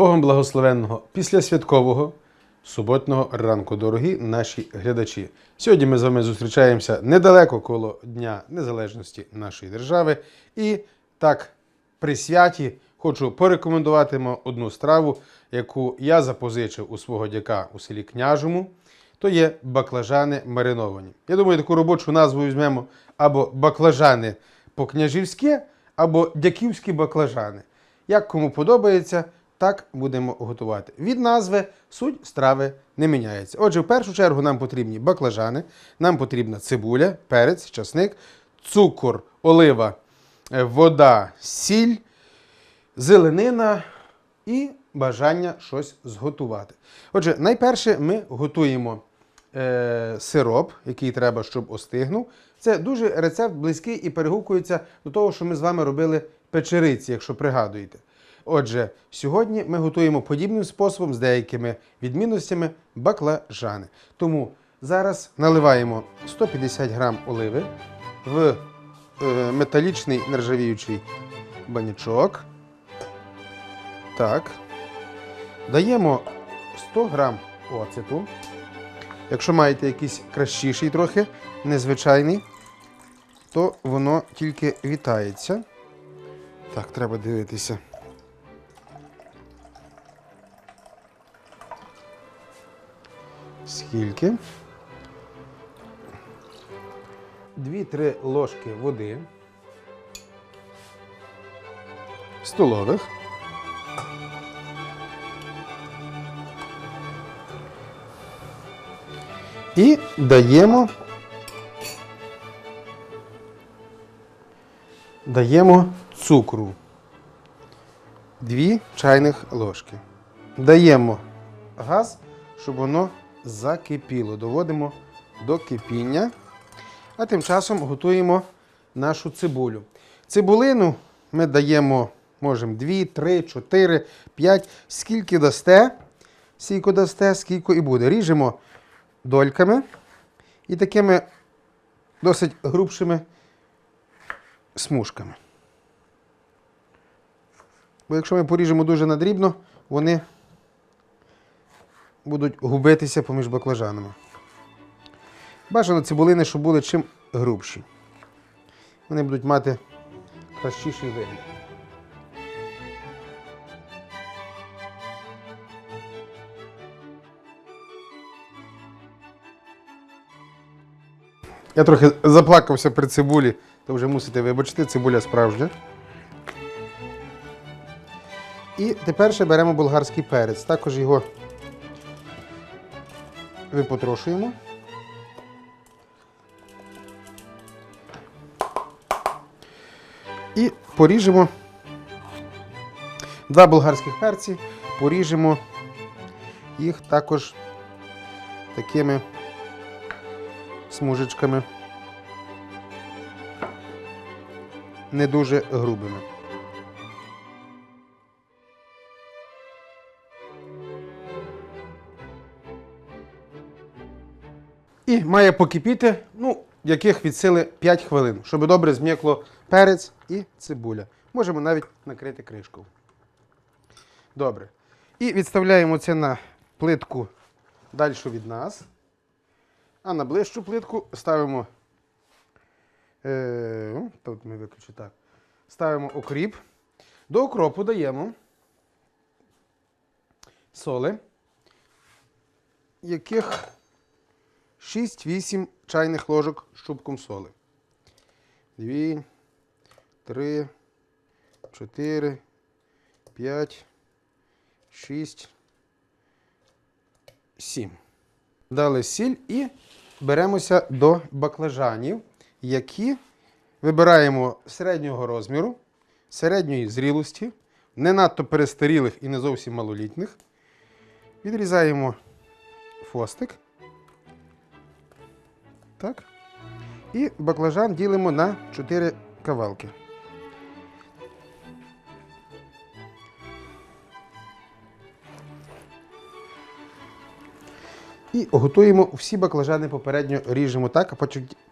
Богом благословенного післясвяткового суботного ранку, дорогі наші глядачі. Сьогодні ми з вами зустрічаємося недалеко коло Дня Незалежності нашої держави. І так, при святі хочу порекомендувати вам одну страву, яку я запозичив у свого дяка у селі Княжому. То є баклажани мариновані. Я думаю, таку робочу назву візьмемо або баклажани по-княжівськи, або дяківські баклажани. Як кому подобається, так будемо готувати. Від назви суть страви не міняється. Отже, в першу чергу нам потрібні баклажани, нам потрібна цибуля, перець, часник, цукор, олива, е, вода, сіль, зеленина і бажання щось зготувати. Отже, найперше ми готуємо е, сироп, який треба, щоб остигнув. Це дуже рецепт близький і перегукується до того, що ми з вами робили печериці, якщо пригадуєте. Отже, сьогодні ми готуємо подібним способом з деякими відмінностями баклажани. Тому зараз наливаємо 150 грам оливи в е, металічний нержавіючий банячок. Так. Даємо 100 грам оцету. Якщо маєте якийсь кращіший трохи, незвичайний, то воно тільки вітається. Так, треба дивитися. Скільки? 2-3 ложки води. Столових. І даємо. Даємо цукру. Дві чайних ложки. Даємо газ, щоб воно закипіло. Доводимо до кипіння. А тим часом готуємо нашу цибулю. Цибулину ми даємо, можемо 2, 3, 4, 5. Скільки дасте, скільки дасте, скільки і буде. Ріжемо дольками і такими досить грубшими смужками. Бо якщо ми поріжемо дуже надрібно, вони будуть губитися поміж баклажанами. Бажано цибулини, щоб були чим грубші. Вони будуть мати кращіший вигляд. Я трохи заплакався при цибулі, то вже мусите вибачити, цибуля справжня. І тепер ще беремо болгарський перець. Також його випотрошуємо. І поріжемо два болгарських перці, поріжемо їх також такими смужечками. Не дуже грубими. Має покипіти, ну, яких від сили 5 хвилин, щоб добре зм'якло перець і цибуля. Можемо навіть накрити кришкою. Добре. І відставляємо це на плитку далі від нас. А на ближчу плитку ставимо. Е, ну, тут ми виключимо так. Ставимо окріп. До окропу даємо соли, яких 6-8 чайних ложок з чубком соли. 2, 3, 4, 5, 6, 7. Дали сіль і беремося до баклажанів, які вибираємо середнього розміру, середньої зрілості, не надто перестарілих і не зовсім малолітніх. Відрізаємо фостик. Так. І баклажан ділимо на 4 кавалки. І готуємо всі баклажани попередньо ріжемо так,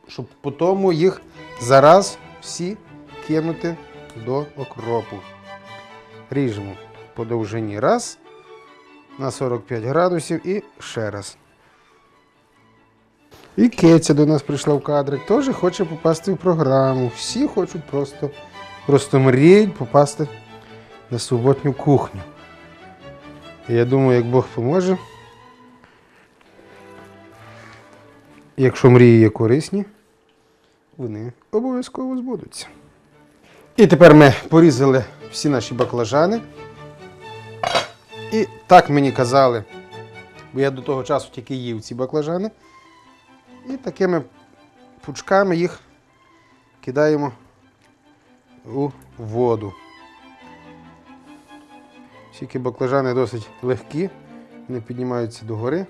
щоб потім їх зараз всі кинути до окропу. Ріжемо по довжині. Раз. На 45 градусів і ще раз. І Кетя до нас прийшла в кадрик, теж хоче попасти в програму. Всі хочуть просто, просто мріють попасти на суботню кухню. Я думаю, як Бог поможе. Якщо мрії є корисні, вони обов'язково збудуться. І тепер ми порізали всі наші баклажани. І так мені казали, бо я до того часу тільки їв ці баклажани. І такими пучками їх кидаємо у воду. Тільки баклажани досить легкі, вони піднімаються догори.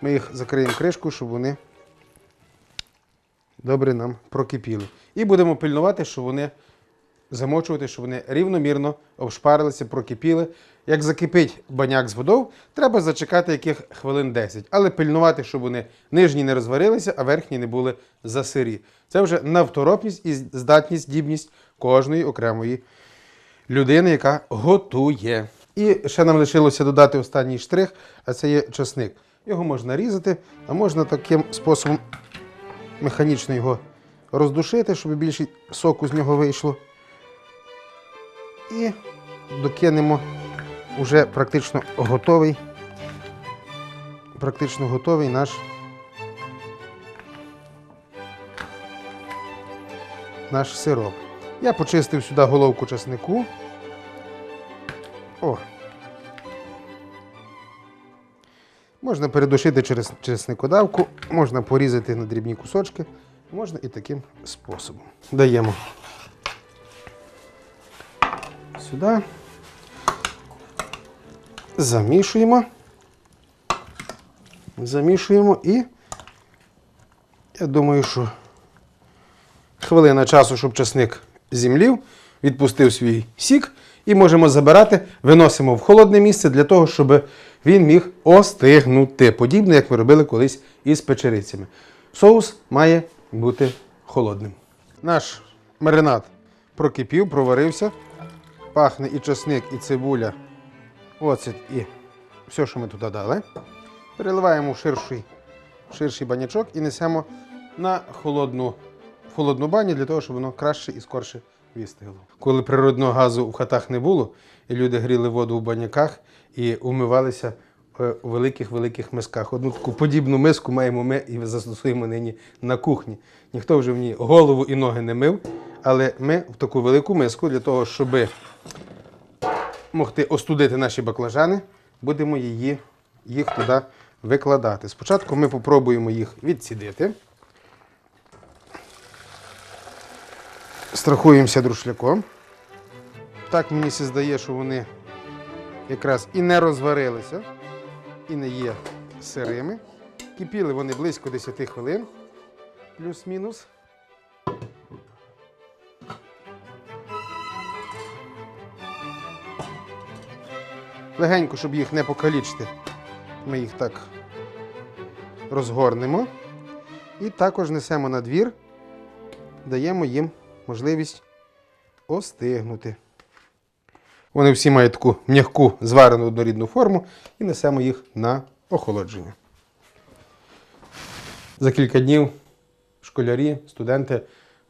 Ми їх закриємо кришкою, щоб вони добре нам прокипіли. І будемо пильнувати, щоб вони замочувати, щоб вони рівномірно обшпарилися, прокипіли. Як закипить баняк з водою, треба зачекати яких хвилин 10. Але пильнувати, щоб вони нижні не розварилися, а верхні не були засирі. Це вже навторопність і здатність, здібність кожної окремої людини, яка готує. І ще нам лишилося додати останній штрих, а це є часник. Його можна різати, а можна таким способом механічно його роздушити, щоб більше соку з нього вийшло. І докинемо вже практично готовий, практично готовий наш, наш сироп. Я почистив сюди головку часнику. О. Можна передушити через чесникодавку, можна порізати на дрібні кусочки, можна і таким способом. Даємо сюди. Замішуємо. Замішуємо і я думаю, що хвилина часу, щоб часник зімлів, відпустив свій сік і можемо забирати, виносимо в холодне місце для того, щоб він міг остигнути. Подібно, як ми робили колись із печерицями. Соус має бути холодним. Наш маринад прокипів, проварився. Пахне і чесник, і цибуля, оцет і все, що ми туди дали. Переливаємо в ширший, ширший банячок і несемо на холодну, холодну баню для того, щоб воно краще і скорше вистигло. Коли природного газу в хатах не було, і люди гріли воду в баняках і умивалися великих-великих мисках. Одну таку подібну миску маємо ми і застосуємо нині на кухні. Ніхто вже в ній голову і ноги не мив, але ми в таку велику миску для того, щоб могти остудити наші баклажани, будемо її, їх туди викладати. Спочатку ми попробуємо їх відсідити. Страхуємося друшляком. Так мені здає, що вони якраз і не розварилися, і не є сирими. Кипіли вони близько 10 хвилин, плюс-мінус. Легенько, щоб їх не покалічити, ми їх так розгорнемо. І також несемо на двір, даємо їм можливість остигнути. Вони всі мають таку м'яку зварену однорідну форму і несемо їх на охолодження. За кілька днів школярі, студенти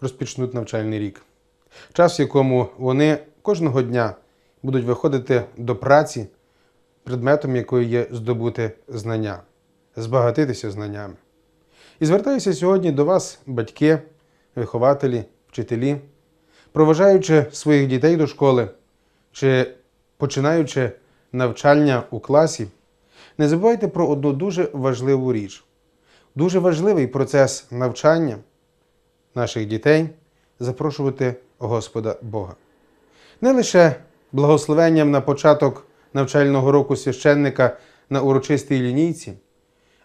розпочнуть навчальний рік. Час, в якому вони кожного дня будуть виходити до праці, предметом якої є здобути знання, збагатитися знаннями. І звертаюся сьогодні до вас, батьки, вихователі, вчителі, проважаючи своїх дітей до школи чи починаючи навчання у класі, не забувайте про одну дуже важливу річ. Дуже важливий процес навчання наших дітей запрошувати Господа Бога. Не лише благословенням на початок навчального року священника на урочистій лінійці,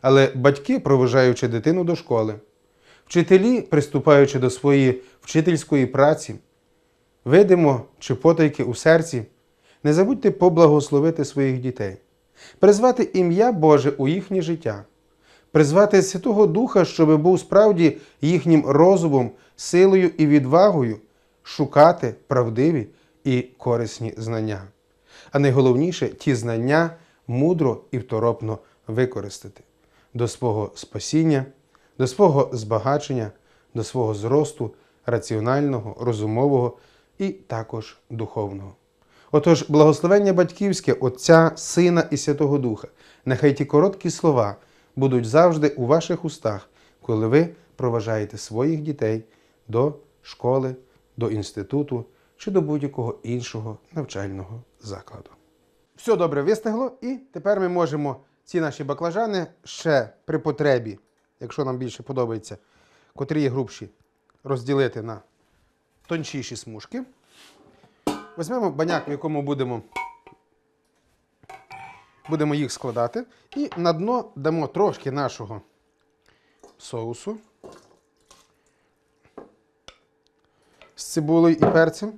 але батьки, проважаючи дитину до школи, вчителі, приступаючи до своєї вчительської праці, видимо чи потайки у серці, не забудьте поблагословити своїх дітей, призвати ім'я Боже у їхнє життя, призвати Святого Духа, щоб був справді їхнім розумом, силою і відвагою шукати правдиві і корисні знання. а найголовніше ті знання мудро і второпно використати. До свого спасіння, до свого збагачення, до свого зросту раціонального, розумового і також духовного. Отож, благословення батьківське Отця, Сина і Святого Духа, нехай ті короткі слова будуть завжди у ваших устах, коли ви проважаєте своїх дітей до школи, до інституту чи до будь-якого іншого навчального закладу. Все добре вистигло, і тепер ми можемо ці наші баклажани ще при потребі, якщо нам більше подобається, котрі є грубші, розділити на тончіші смужки. Візьмемо баняк, в якому будемо, будемо їх складати, і на дно дамо трошки нашого соусу з цибулею і перцем,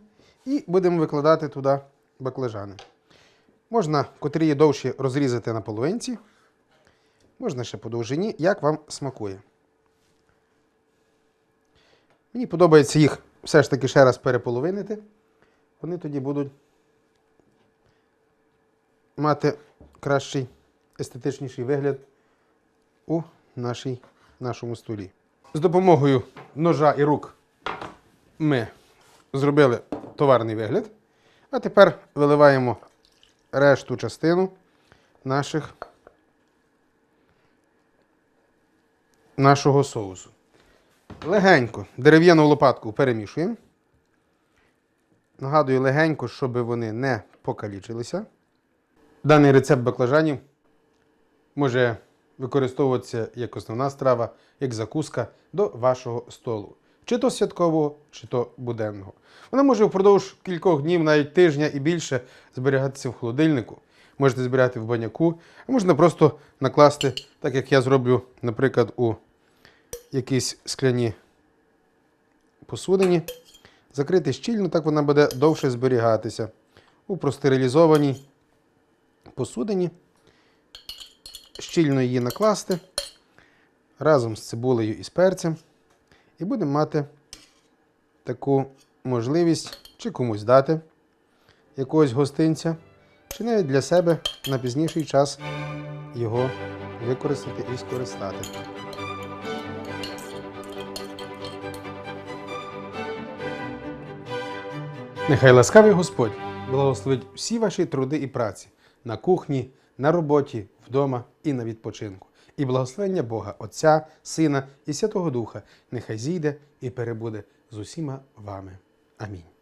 і будемо викладати туди баклажани. Можна, котрі є довші, розрізати на половинці, можна ще по довжині, як вам смакує. Мені подобається їх все ж таки ще раз переполовинити. Вони тоді будуть мати кращий, естетичніший вигляд у нашій, нашому столі. З допомогою ножа і рук ми зробили товарний вигляд. А тепер виливаємо решту частину наших, нашого соусу. Легенько дерев'яну лопатку перемішуємо. Нагадую легенько, щоб вони не покалічилися. Даний рецепт баклажанів може використовуватися як основна страва, як закуска до вашого столу. Чи то святкового, чи то буденного. Вона може впродовж кількох днів, навіть тижня і більше зберігатися в холодильнику. Можете зберігати в баняку, а можна просто накласти, так як я зроблю, наприклад, у якісь скляні посудині. Закрити щільно, так вона буде довше зберігатися. У простерилізованій посудині. Щільно її накласти разом з цибулею і з перцем. І будемо мати таку можливість чи комусь дати якогось гостинця, чи навіть для себе на пізніший час його використати і скористати. Нехай ласкавий Господь благословить всі ваші труди і праці на кухні, на роботі, вдома і на відпочинку. І благословення Бога, Отця, Сина і Святого Духа нехай зійде і перебуде з усіма вами. Амінь.